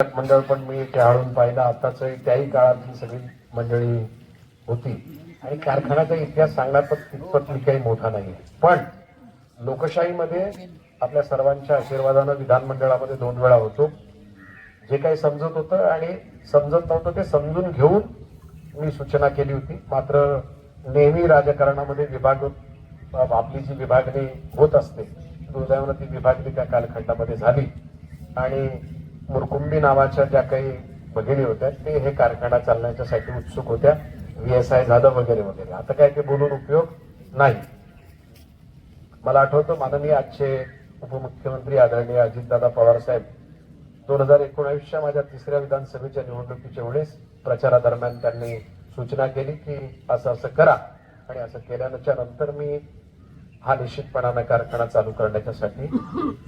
मंडळ पण मी खेळाडून पाहिलं. आताच त्याही काळातली सगळी मंडळी होती. आणि कारखान्याचा इतिहास सांगणार तर तितपत मी काही मोठा नाही. पण लोकशाहीमध्ये आपल्या सर्वांच्या आशीर्वादानं विधानमंडळामध्ये दोन वेळा होतो. जे काही समजत होतं आणि समजत नव्हतं ते समजून घेऊन मी सूचना केली होती. मात्र नेहमी राजकारणामध्ये विभाग आपली जी विभागणी होत असते दुर्दैवानं ती विभागणी त्या कालखंडामध्ये झाली. आणि मुरकुंबी नावाच्या ज्या काही भगिनी होत्या ते हे कारखाना चालण्याच्यासाठी उत्सुक होत्या. व्ही एस आय झालं वगैरे वगैरे. आता काय ते बोलून उपयोग नाही. मला आठवतं माननीय आजचे उपमुख्यमंत्री आदरणीय अजितदादा पवार साहेब दोन हजार एकोणावीसच्या माझ्या तिसऱ्या विधानसभेच्या निवडणुकीच्या वेळेस प्रचारादरम्यान त्यांनी सूचना केली की असं असं करा आणि असं केल्याच्यानंतर मी हा निश्चितपणानं कारखाना चालू करण्याच्यासाठी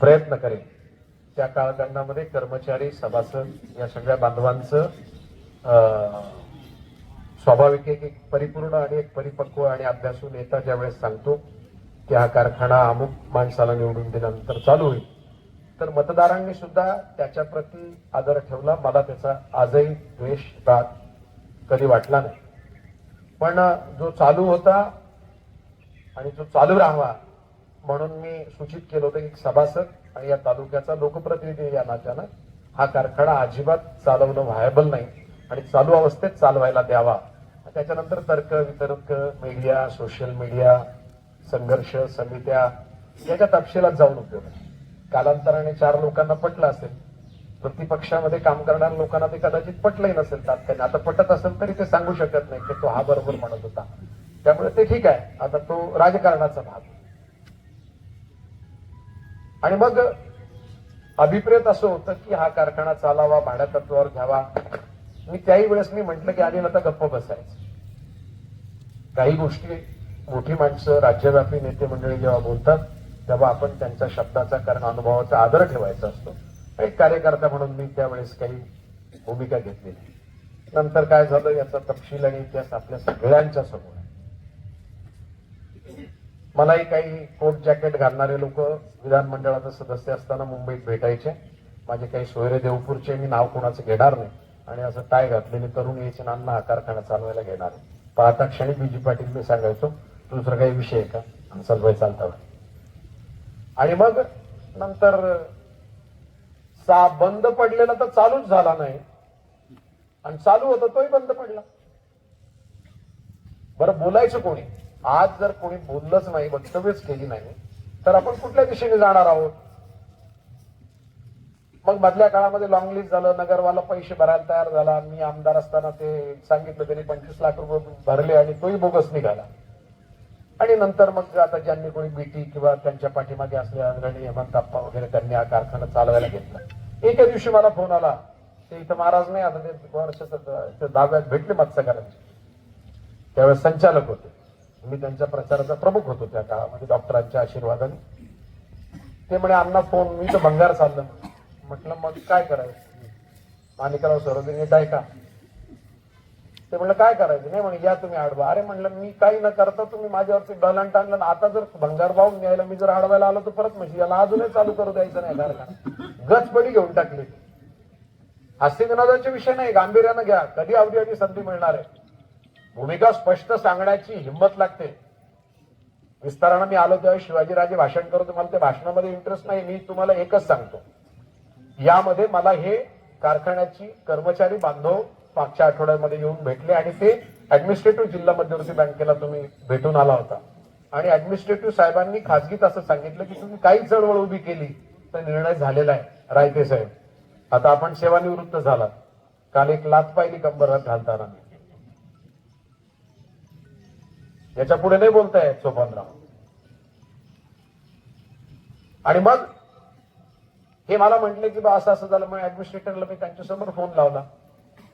प्रयत्न करेन. त्या काळखंडामध्ये कर्मचारी सभासद या सगळ्या बांधवांचं स्वाभाविक एक एक परिपूर्ण आणि एक परिपक्व आणि अभ्यासून नेता ज्यावेळेस सांगतो की हा कारखाना अमुक माणसाला निवडून दिल्यानंतर चालू होईल. तर मतदारांनी सुद्धा त्याच्या प्रती आदर ठेवला. मला त्याचा आजही द्वेष राग कधी वाटला नाही. पण जो चालू होता आणि जो चालू राहावा म्हणून मी सूचित केलं होतं की सभासद आणि या तालुक्याचा लोकप्रतिनिधी या नात्यानं हा कारखाना अजिबात चालवणं व्हायबल नाही आणि चालू अवस्थेत चालवायला द्यावा. त्याच्यानंतर तर्क वितर्क मीडिया सोशल मीडिया संघर्ष समित्या याच्या तपशिलात जाऊन उपयोग कालांतराने चार लोकांना पटलं असेल. प्रतिपक्षामध्ये काम करणाऱ्या लोकांना ते कदाचित पटलंही नसेल तात्काळ आता पटत असेल तरी ते सांगू शकत नाही की तो हा बरोबर म्हणत होता. त्यामुळे ते ठीक आहे. आता तो राजकारणाचा भाग. आहे. आणि मग अभिप्रेत असं होतं की हा कारखाना चालावा भाड्यातत्वावर घ्यावा. मी त्याही वेळेस मी म्हटलं की आधी आता गप्प बसायचं. काही गोष्टी मोठी माणसं राज्यव्यापी नेते मंडळी जेव्हा बोलतात तेव्हा आपण त्यांच्या शब्दाचा कारण अनुभवाचा आदर ठेवायचा असतो. एक कार्यकर्ता म्हणून मी त्यावेळेस काही भूमिका घेतली नाही. नंतर काय झालं याचा तपशील आणि इतिहास आपल्या सगळ्यांच्या समोर. मलाही काही कोट जॅकेट घालणारे लोक विधानमंडळाचे सदस्य असताना मुंबईत भेटायचे. माझे काही सोयरे देवपूरचे मी नाव कोणाचं घेणार नाही. आणि असं टाय घातलेले तरुण यायचे नाना हा कारखाना चालवायला घेणार पाहता क्षणी बीजी पाटील मी सांगायचो दुसरा काही विषय आहे का? चालवाय चालता. आणि मग नंतर सा बंद पडलेला तर चालूच झाला नाही. आणि चालू होता तोही बंद पडला. बरं बोलायचं कोणी? आज जर कोणी बोललंच नाही वक्तव्यच केली नाही तर आपण कुठल्या दिशेने जाणार आहोत? मग मधल्या काळामध्ये लॉंग लिस्ट झालं नगरवाला पैसे भरायला तयार झाला मी आमदार असताना ते सांगितलं त्यांनी पंचवीस लाख रुपये भरले आणि तोही बोगस निघाला. आणि नंतर मग आता ज्यांनी कोणी बीटी किंवा त्यांच्या पाठीमागे असलेल्या अग्रणी हेमंत आप्पा वगैरे त्यांनी हा कारखाना चालवायला घेतला. एका दिवशी मला फोन आला. ते इथं महाराज नाही आता ते वर्षाचं दहाव्यात भेटले मत्स्यकारांचे. त्यावेळेस संचालक होते. मी त्यांच्या प्रचाराचा प्रमुख होतो त्या काळामध्ये डॉक्टरांच्या आशीर्वादाने. ते म्हणे अण्णा फोन मी तर भंगार चाललं. म्हटलं मग काय करायचं? माणिकराव येत आहे का ते म्हणलं काय करायचं? नाही म्हणे या तुम्ही आडवा. अरे म्हणलं मी काही न करता तुम्ही माझ्यावरती डलांट आणलं आणि आता जर भंगार भाऊन न्यायला मी जर आडवायला आलो तर परत म्हणजे याला अजूनही चालू करू द्यायचं नाही कारखाना गचपडी घेऊन टाकली. हास्य विषय नाही गांभीर्यानं घ्या. कधी अवधी आवडी संधी मिळणार आहे. भूमिका स्पष्ट सांगण्याची हिंमत लागते. विस्तारानं मी आलो तेव्हा शिवाजीराजे भाषण करतो मला त्या भाषणामध्ये इंटरेस्ट नाही मी तुम्हाला एकच सांगतो. यामध्ये मला हे कारखान्याची कर्मचारी बांधव मागच्या आठवड्यामध्ये येऊन भेटले आणि ते ऍडमिनिस्ट्रेटिव्ह जिल्हा मध्यवर्ती बँकेला तुम्ही भेटून आला होता. आणि ऍडमिनिस्ट्रेटिव्ह साहेबांनी खासगीत असं सांगितलं की तुम्ही काही चळवळ उभी केली तर निर्णय झालेला आहे रायते साहेब. आता आपण सेवानिवृत्त झालात. काल एक लात पाहिली कंबरात घालताना याच्यापुढे नाही बोलताय सोपानराव. आणि मग हे मला म्हटले की बा असं असं झालं मग ऍडमिनिस्ट्रेटरला मी त्यांच्यासमोर फोन लावला.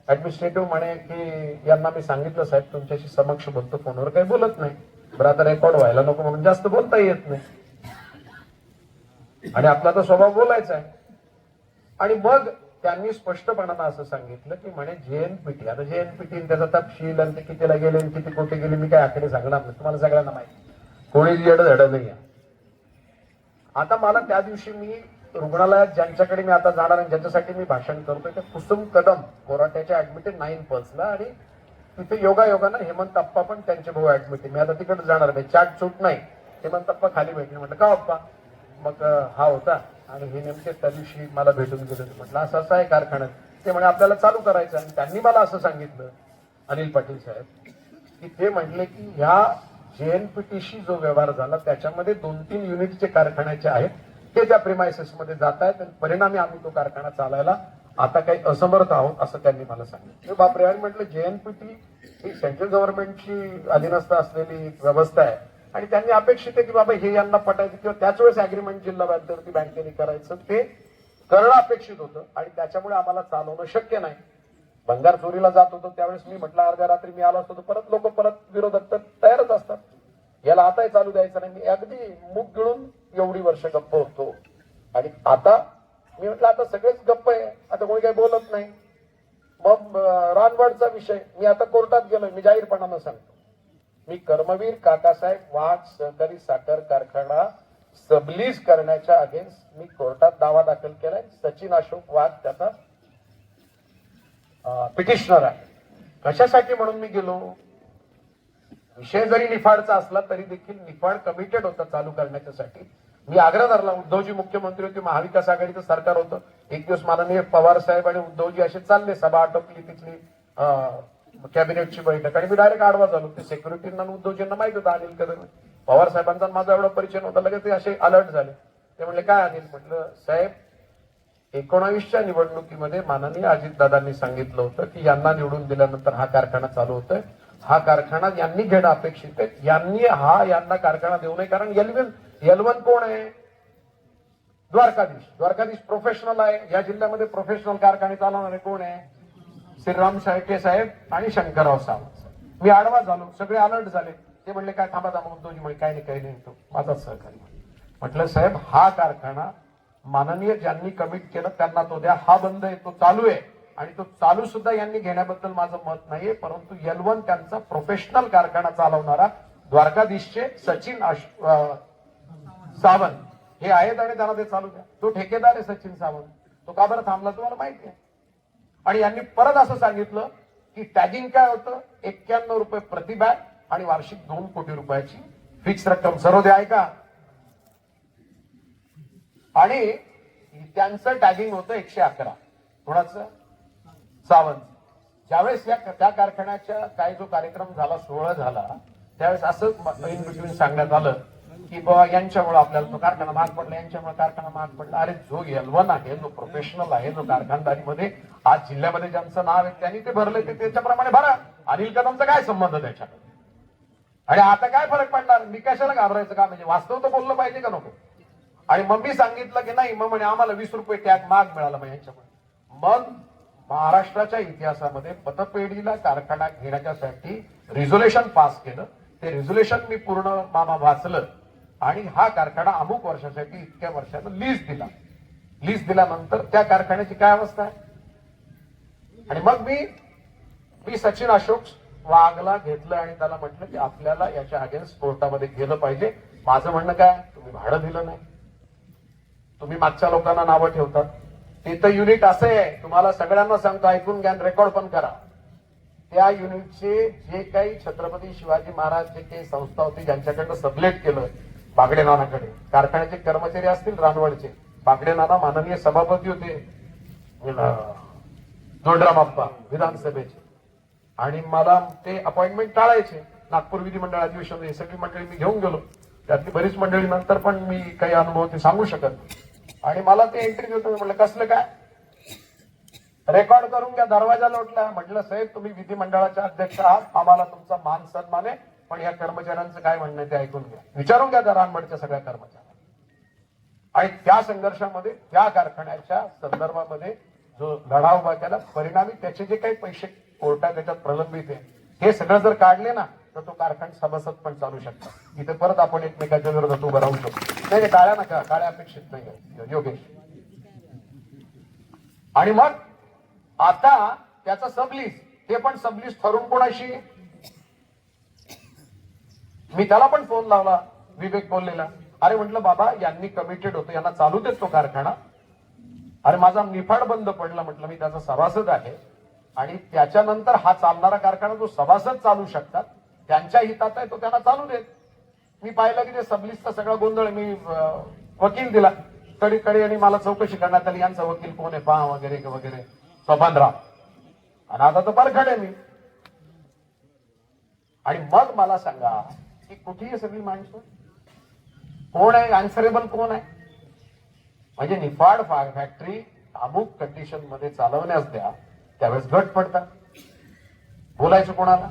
ऍडमिनिस्ट्रेटिव्ह म्हणे की यांना मी सांगितलं साहेब तुमच्याशी समक्ष बोलतो फोनवर काही बोलत नाही. बरं आता रेकॉर्ड व्हायला नको म्हणून जास्त बोलता येत नाही. आणि आपला तर स्वभाव बोलायचा आहे. आणि मग त्यांनी स्पष्टपणानं असं सांगितलं की म्हणे जेएनपीटी आता जेएनपीटी त्याचा तपशील आणि ते कितीला गेले आणि किती कुठे गेले मी काय आकडे सांगणार नाही. तुम्हाला सगळ्यांना माहिती कोणी येडं नाही आहे. आता मला त्या दिवशी मी रुग्णालयात ज्यांच्याकडे मी आता जाणार आणि ज्यांच्यासाठी मी भाषण करतोय ते कुसुम कदम कोराट्याच्या ऍडमिटेड नाईन पर्सला आणि तिथे योगा योगानं हेमंत अप्पा पण त्यांचे भाऊ ऍडमिट आहे मी आता तिकडे जाणार नाही चाट चूट नाही. हेमंत अप्पा खाली भेटले. म्हटलं का अप्पा? मग हा होता. आणि हे नेमके त्या दिवशी मला भेटून गेले म्हटलं असं असं आहे कारखान्यात. ते म्हणे आपल्याला चालू करायचं आणि त्यांनी मला असं सांगितलं अनिल पाटील साहेब की ते म्हटले की ह्या जेएनपीटीशी जो व्यवहार झाला त्याच्यामध्ये दोन तीन युनिटचे कारखान्याचे आहेत. ते त्या प्रिमायसेसमध्ये जात आहेत आणि परिणामी आम्ही तो कारखाना चालायला आता काही असमर्थ आहोत असं त्यांनी मला सांगितलं. बापरे आणि म्हटलं जेएनपीटी ही सेंट्रल गव्हर्नमेंटची अधीनस्थ असलेली एक व्यवस्था आहे. आणि त्यांनी अपेक्षित आहे की बाबा हे यांना पटायचं किंवा त्याच वेळेस अग्रीमेंट जिल्हा मध्यवर्ती बँकेने करायचं. ते करणं अपेक्षित होतं आणि त्याच्यामुळे आम्हाला चालवणं शक्य नाही. भंगार चोरीला जात होतो त्यावेळेस मी म्हटलं अर्ध्या रात्री मी आलो असतो तर परत लोक परत विरोधक तर तयारच असतात. याला आताही चालू द्यायचं नाही. मी अगदी मुख गिळून एवढी वर्ष गप्प होतो. आणि आता मी म्हटलं आता सगळेच गप्प आहे. आता कोणी काही बोलत नाही. मग अं, रानवडचा विषय मी आता कोर्टात गेलोय. मी जाहीरपणानं सांगतो. मी कर्मवीर काकासाहेब वाघ सहकारी साखर कारखाना सबलीज करण्याच्या अगेन्स्ट मी कोर्टात दावा दाखल केलाय. सचिन अशोक वाघ त्याचा पिटिशनर आहे. कशासाठी म्हणून मी गेलो? विषय जरी निफाडचा असला तरी देखील निफाड कमिटेड होता चालू करण्याच्यासाठी. मी आग्रह धरला उद्धवजी मुख्यमंत्री होते महाविकास आघाडीचं सरकार होतं. एक दिवस माननीय पवार साहेब आणि उद्धवजी असे चालले सभा आटोपली तिथली कॅबिनेटची बैठक आणि मी डायरेक्ट आडवा झालो. ते सेक्युरिटींना उद्धवजींना माहीत होतं अनिल कदम. पवार साहेबांचा माझा एवढा परिचय नव्हता. लगेच ते असे अलर्ट झाले. ते म्हणले काय अनिल? म्हटलं साहेब एकोणावीसच्या निवडणुकीमध्ये माननीय अजितदादांनी सांगितलं होतं की यांना निवडून दिल्यानंतर हा कारखाना चालू होतोय. हा कारखाना यांनी घेणं अपेक्षित आहे. यांनी हा यांना कारखाना देऊ नये कारण यलवन यलवन कोण आहे? द्वारकाधीश. द्वारकाधीश प्रोफेशनल आहे. या जिल्ह्यामध्ये प्रोफेशनल कारखाने चालवणारे कोण आहे? श्रीराम शेळके साहेब आणि शंकरराव सावंत मी आडवा झालो सगळे अलर्ट झाले. ते म्हणले काय थांबा थांबा म्हणतो म्हणे काय नाही काही नाही. म्हणतो माझा सहकारी. म्हटलं साहेब हा कारखाना माननीय ज्यांनी कमिट केलं त्यांना तो द्या. हा बंद आहे तो चालू आहे. आणि तो चालू सुद्धा यांनी घेण्याबद्दल माझं मत नाहीये परंतु यलवन त्यांचा प्रोफेशनल कारखाना चालवणारा द्वारकाधीशचे सचिन सावंत. हे आहेत आणि त्यांना ते चालू द्या. तो ठेकेदार आहे सचिन सावंत. तो का बरं थांबला तुम्हाला माहिती आहे. आणि यांनी परत असं सांगितलं की टॅगिंग काय होतं? एक्क्याण्णव रुपये प्रति बॅग आणि वार्षिक दोन कोटी रुपयाची फिक्स रक्कम. सर्व आहे हो, का आणि त्यांचं टॅगिंग होतं एकशे अकरा. कोणाचं? सावंत. ज्यावेळेस या त्या कारखान्याच्या काय जो कार्यक्रम झाला सोहळा झाला त्यावेळेस असं इन बिटवीन सांगण्यात आलं की बाबा यांच्यामुळे आपल्याला तो कारखाना महाग पडला यांच्यामुळे कारखाना महाग पडला. अरे जो यलवन आहे जो प्रोफेशनल आहे जो कारखानदारीमध्ये आज जिल्ह्यामध्ये ज्यांचं नाव आहे त्यांनी ते भरले ते त्याच्याप्रमाणे भरा. अनिल कदमचा काय संबंध त्याच्याकडे? आणि आता काय फरक पडणार? मी कशाला घाबरायचं का म्हणजे वास्तव तर बोललं पाहिजे का नको? आणि मग मी सांगितलं की नाही मग म्हणे आम्हाला वीस रुपये टॅग माग मिळाला मग यांच्यामुळे मग महाराष्ट्राच्या इतिहासामध्ये पतपेढीला कारखाना घेण्याच्यासाठी रिझोल्युशन पास केलं. ते रिझोल्युशन मी पूर्ण मामा वाचलं. आणि हा कारखाना अमुक वर्षासाठी इतक्या वर्षानं लीज दिला. लीज दिल्यानंतर त्या कारखान्याची काय अवस्था आहे? आणि मग मी मी सचिन अशोक वाघला घेतलं आणि त्याला म्हटलं की आपल्याला याच्या अगेन्स्ट कोर्टामध्ये गेलं पाहिजे. माझं म्हणणं काय? तुम्ही भाडं दिलं नाही. तुम्ही मागच्या लोकांना नावं ठेवतात. तिथं युनिट असं आहे. तुम्हाला सगळ्यांना सांगतो ऐकून घ्या रेकॉर्ड पण करा. त्या युनिटचे जे काही छत्रपती शिवाजी महाराज जे काही संस्था होती ज्यांच्याकडनं सबलेट केलं बागडे नानाकडे कारखान्याचे कर्मचारी असतील रानवडचे. बागडे नाना माननीय सभापती होते. अं, बाप्पा विधानसभेचे. आणि मला ते अपॉइंटमेंट टाळायचे. नागपूर विधिमंडळ अधिवेशन हे सगळी मंडळी मी घेऊन गेलो. त्यातली बरीच मंडळी नंतर पण मी काही अनुभव ते सांगू शकत नाही. आणि मला ते एंट्री देतो म्हटलं कसलं काय? रेकॉर्ड करून घ्या दरवाजा लोटला. म्हटलं साहेब तुम्ही विधिमंडळाचे अध्यक्ष आहात. आम्हाला तुमचा मान सन्मान आहे. पण या कर्मचाऱ्यांचं काय म्हणणं ते ऐकून घ्या. विचारून घ्या दरांमडच्या सगळ्या कर्मचाऱ्यांना. आणि त्या संघर्षामध्ये त्या कारखान्याच्या संदर्भामध्ये जो लढा उभा त्याला परिणामी त्याचे जे काही पैसे कोर्टात त्याच्यात प्रलंबित आहे हे सगळं जर काढले ना तर तो कारखाना सभासद पण चालू शकतो. इथे परत आपण एकमेकाच्या विरोधात उभं राहू शकतो. नाही टाळ्या नका टाळ्या अपेक्षित नाही योगेश. आणि मग आता त्याचा सबलीस ते पण सबलीस ठरून कोणाशी? मी त्याला पण फोन लावला विवेक बोललेला. अरे म्हटलं बाबा यांनी कमिटेड होतो यांना चालू देत तो कारखाना. अरे माझा निफाड बंद पडला म्हटलं मी त्याचा सभासद आहे. आणि त्याच्यानंतर हा चालणारा कारखाना जो सभासद चालू शकतात त्यांच्या हितात आहे तो त्यांना चालू देत. मी पाहिलं की ते सबलिसचा सगळा गोंधळ मी वकील दिला. कडी कडी आणि मला चौकशी करण्यात आली यांचा वकील कोण आहे? पहा वगैरे वगैरे. स्वपनराव आणि आता तर परखड आहे मी. आणि मग मला सांगा की कुठे सगळी माणसं? कोण आहे? आन्सरेबल कोण आहे? म्हणजे निफाड फॅक्टरी अमुक कंडिशनमध्ये चालवण्यास द्या त्यावेळेस गट पडतात. बोलायचं कोणाला?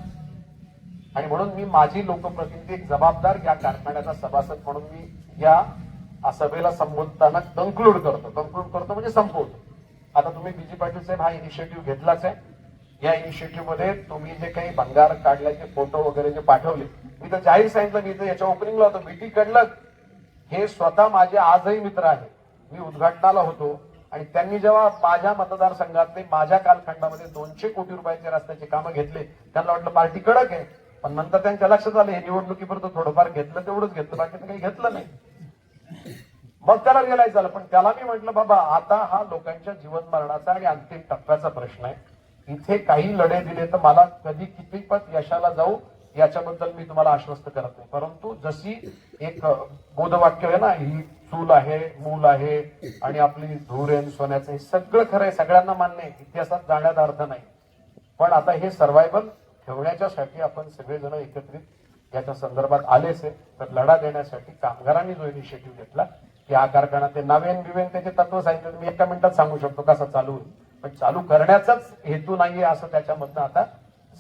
आणि म्हणून मी माझी लोकप्रतिनिधी एक जबाबदार या कारखान्याचा सभासद म्हणून मी या सभेला संबोधताना कन्क्लूड करतो. कन्क्लूड करतो म्हणजे संपवतो. आता तुम्ही बीजी पाटील साहेब हा इनिशिएटिव्ह घेतलाच आहे. या इनिशिएटिव्हमध्ये तुम्ही जे काही भंगार काढल्याचे फोटो वगैरे जे पाठवले मी तर जाहीर सांगितलं मी तर याच्या ओपनिंगला होतो. बीटी कडलं हे स्वतः माझे आजही मित्र आहेत. मी उद्घाटनाला होतो आणि त्यांनी जेव्हा माझ्या मतदारसंघातले माझ्या कालखंडामध्ये दोनशे कोटी रुपयाचे रस्त्याचे कामं घेतले त्यांना वाटलं पार्टी कडक आहे. पण नंतर त्यांच्या लक्षात आलं हे निवडणुकीपर्यंत थोडंफार घेतलं तेवढंच घेतलं बाकी तर काही घेतलं नाही. मग त्याला रिअलाइज झालं. पण त्याला मी म्हटलं बाबा आता हा लोकांच्या जीवन मरणाचा आणि अंतिम टप्प्याचा प्रश्न आहे. इथे काही लढे दिले तर मला कधी कितीपत यशाला जाऊ याच्याबद्दल मी तुम्हाला आश्वस्त करत नाही. परंतु जशी एक बोधवाक्य आहे ना ही चूल आहे मूल आहे आणि आपली धूर आहे सोन्याचं हे सगळं खरं आहे सगळ्यांना मान्य आहे इतिहासात जाण्याचा अर्थ नाही. पण आता हे सर्वायवल ठेवण्याच्यासाठी आपण सगळेजण एकत्रित याच्या संदर्भात आलेच आहे. तर लढा देण्यासाठी कामगारांनी जो इनिशिएटिव्ह घेतला की हा कारखाना ते नवेन बिवेन त्याचे तत्व सांगितलं. मी एका मिनिटात सांगू शकतो कसा चालू होईल. पण चालू करण्याचाच हेतू नाहीये असं त्याच्यामधनं आता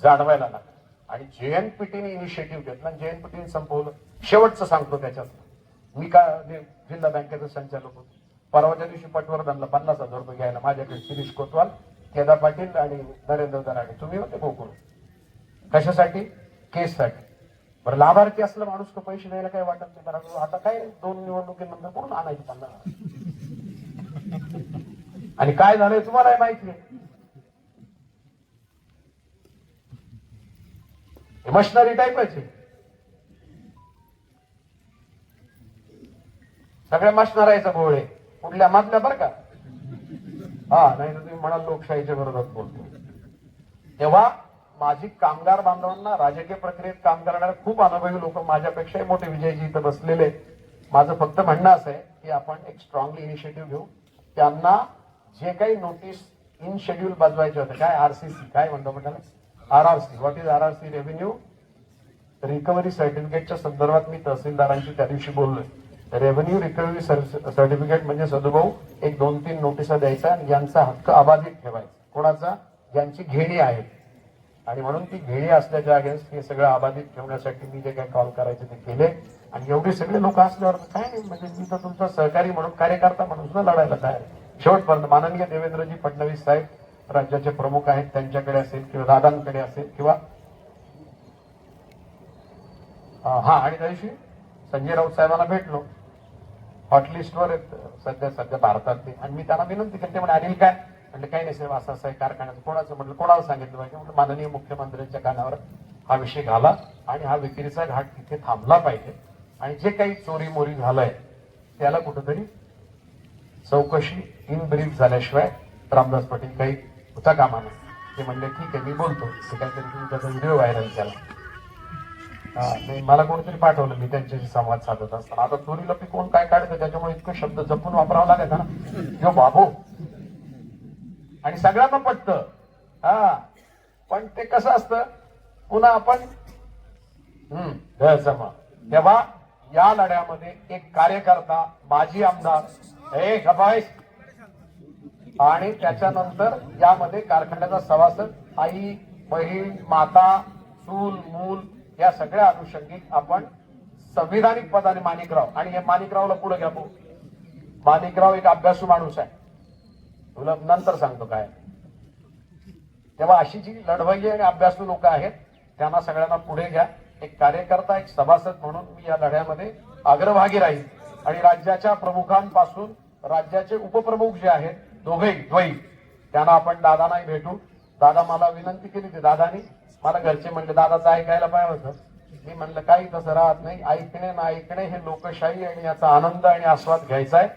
जाणवायला लागतं आणि जे एन पी टीने इनिशिएटिव्ह घेतला. टीने संपवलं. शेवटचं सांगतो त्याच्यात. मी का जिल्हा बँकेचं संचालक होतो. परवाच्या दिवशी पटवर्धनला पन्नास हजार रुपये घ्यायला माझ्याकडे शिरीष कोतवाल केदार पाटील आणि नरेंद्र दराडे. तुम्ही होते कोकण कशासाठी? केससाठी. बरं लाभार्थी असलं माणूस का पैसे द्यायला काही वाटत नाही. कारण आता काय दोन निवडणुकीनंतर कोण आणायचे पन्नास आणि काय झालंय तुम्हाला माहिती आहे मशनरी टाईपच आहे. सगळ्या मशनरायचा घोळ आहे कुठल्या मातल्या बरं का? हा नाही तर तुम्ही म्हणाल लोकशाहीच्या विरोधात बोलतो. तेव्हा माझी कामगार बांधवांना राजकीय प्रक्रियेत काम करणारे खूप अनुभवी लोक माझ्यापेक्षाही मोठे विजयजी इथं बसलेले आहेत. माझं फक्त म्हणणं असं आहे की आपण एक स्ट्रॉंगली इनिशिएटिव्ह घेऊ. त्यांना जे काही नोटीस इन शेड्यूल बजवायचे होते काय आरसीसी काय म्हणतो म्हणाला R R C what is R R C revenue recovery सर्टिफिकेटच्या संदर्भात मी तहसीलदारांशी त्या दिवशी बोललोय. रेव्हेन्यू रिकव्हरी सर्टिफिकेट म्हणजे सदुभाऊ एक दोन तीन नोटिसा द्यायचा आणि यांचा हक्क अबाधित ठेवायचा. कोणाचा? ज्यांची घेणी आहे आणि म्हणून ती घेणी असल्याच्या अगेन्स्ट हे सगळं अबाधित ठेवण्यासाठी मी जे काही कॉल करायचे ते केले. आणि एवढे सगळे लोक असल्यावर काय नाही म्हणजे मी तर तुमचा सहकारी म्हणून कार्यकर्ता म्हणून सुद्धा लढायला तयार शेवटपर्यंत माननीय देवेंद्रजी फडणवीस साहेब राज्याचे प्रमुख आहेत त्यांच्याकडे असेल किंवा दादांकडे असेल किंवा हा आणि त्या दिवशी संजय राऊत साहेबांना भेटलो. हॉटलिस्टवर आहेत सध्या सध्या भारतात ते आणि मी त्यांना विनंती केली ते म्हणे अनिल काय? म्हणलं काही नाही साहेब असं असं आहे कारखान्याचं. कोणाचं? म्हटलं कोणाला सांगितलं पाहिजे? म्हटलं माननीय मुख्यमंत्र्यांच्या कानावर हा विषय घाला आणि हा विक्रीचा घाट तिथे थांबला पाहिजे. आणि जे काही चोरी मोरी झालंय त्याला कुठंतरी चौकशी इन ब्रीफ झाल्याशिवाय रामदास पाटील काही होता कामा नाही ते म्हणले ठीक आहे मी बोलतो. ते काहीतरी तुम्ही त्याचा व्हिडिओ व्हायरल केला नाही मला कोणीतरी पाठवलं मी त्यांच्याशी संवाद साधत असताना. आता चोरीला पी कोण काय काढतं त्याच्यामुळे इतकं शब्द जपून वापरावा लागेल ना. किंवा बाबो. आणि सगळ्यांना पटत. हा. पण ते कसं असतं? पुन्हा आपण हम्म तेव्हा या लढ्यामध्ये एक कार्यकर्ता माजी आमदार हे गबाईस आणि त्याच्यानंतर यामध्ये कारखान्याचा सभासद आई बहीण माता चूल मूल या सगळ्या अनुषंगिक आपण संविधानिक पदाने माणिकराव. आणि हे माणिकरावला पुढे घ्या भाऊ. माणिकराव एक अभ्यासू माणूस आहे. तुला नंतर सांगतो काय. तेव्हा अशी जी लढवय्ये आणि अभ्यासू लोक आहेत त्यांना सगळ्यांना पुढे घ्या. एक कार्यकर्ता एक सभासद म्हणून मी या लढ्यामध्ये अग्रभागी राहील आणि राज्याच्या प्रमुखांपासून राज्याचे उपप्रमुख जे आहेत दोघे द्वई त्यांना आपण दादांनाही भेटू. दादा मला विनंती केली होती दादानी. मला घरचे म्हणले दादाचं ऐकायला पाहिजे होतं. मी म्हणलं काही तसं राहत नाही. ऐकणे ना ऐकणे हे लोकशाही आणि याचा आनंद आणि आस्वाद घ्यायचा आहे.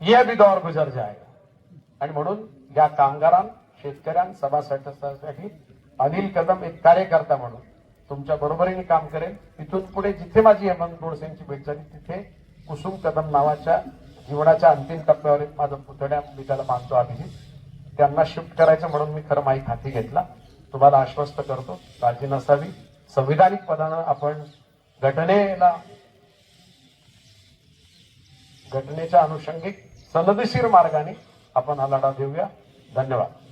ये बी दौर गुजर जाएगा आणि म्हणून या कामगारां शेतकऱ्यां सभासाठी अनिल कदम एक कार्यकर्ता म्हणून तुमच्या बरोबरीने काम करेल तिथून पुढे जिथे माझी हेमंत गोडसेंची भेट झाली तिथे कुसुम कदम नावाच्या जीवनाच्या अंतिम टप्प्यावर एक माझं पुतण्या मी त्याला मानतो आधी त्यांना शिफ्ट करायचं म्हणून मी खरं माहीत हाती घेतला. तुम्हाला आश्वस्त करतो काळजी नसावी. संविधानिक पदानं आपण घटनेला घटनेच्या अनुषंगिक सनदशीर मार्गाने आपण हा लढा देऊया. धन्यवाद.